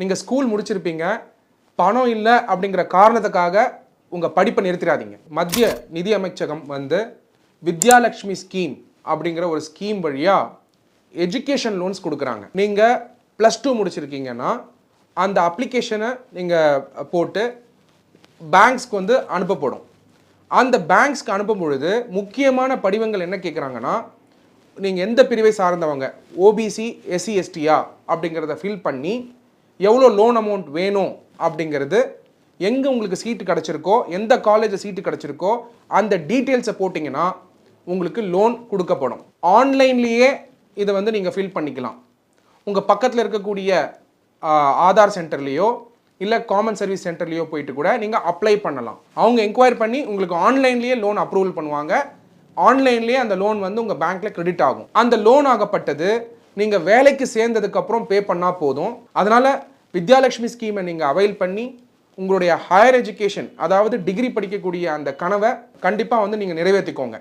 நீங்கள் ஸ்கூல் முடிச்சிருப்பீங்க பணம் இல்லை அப்படிங்கிற காரணத்துக்காக உங்கள் படிப்பை நிறுத்திடாதீங்க. மத்திய நிதி அமைச்சகம் வந்து வித்யாலட்சுமி ஸ்கீம் அப்படிங்கிற ஒரு ஸ்கீம் வழியாக எஜுகேஷன் லோன்ஸ் கொடுக்குறாங்க. நீங்கள் ப்ளஸ் டூ முடிச்சிருக்கீங்கன்னா அந்த அப்ளிகேஷனை நீங்கள் போட்டு பேங்க்ஸ்க்கு வந்து அனுப்பப்படும். அந்த பேங்க்ஸ்க்கு அனுப்பும் பொழுது முக்கியமான படிவங்கள் என்ன கேட்குறாங்கன்னா நீங்கள் எந்த பிரிவை சார்ந்தவங்க? ஓபிசி எஸ்சி எஸ்டியா அப்படிங்கிறத ஃபில் பண்ணி எவ்வளோ லோன் அமௌண்ட் வேணும் அப்படிங்கிறது எங்கே உங்களுக்கு சீட்டு கிடச்சிருக்கோ எந்த காலேஜில் சீட்டு கிடச்சிருக்கோ அந்த டீட்டெயில்ஸை போட்டிங்கன்னா உங்களுக்கு லோன் கொடுக்கப்படும். ஆன்லைன்லேயே இதை வந்து நீங்கள் ஃபில் பண்ணிக்கலாம். உங்கள் பக்கத்தில் இருக்கக்கூடிய ஆதார் சென்டர்லேயோ இல்லை காமன் சர்வீஸ் சென்டர்லேயோ போயிட்டு கூட நீங்கள் அப்ளை பண்ணலாம். அவங்க என்கொயர் பண்ணி உங்களுக்கு ஆன்லைன்லேயே லோன் அப்ரூவல் பண்ணுவாங்க. ஆன்லைன்லேயே அந்த லோன் வந்து உங்கள் பேங்க்கில் கிரெடிட் ஆகும். அந்த லோன் ஆகப்பட்டது நீங்கள் வேலைக்கு சேர்ந்ததுக்கப்புறம் பே பண்ணால் போதும். அதனால் வித்யாலட்சுமி ஸ்கீமை நீங்கள் அவைல் பண்ணி உங்களுடைய ஹையர் எஜுகேஷன் அதாவது டிகிரி படிக்கக்கூடிய அந்த கனவை கண்டிப்பாக வந்து நீங்கள் நிறைவேற்றிக்கோங்க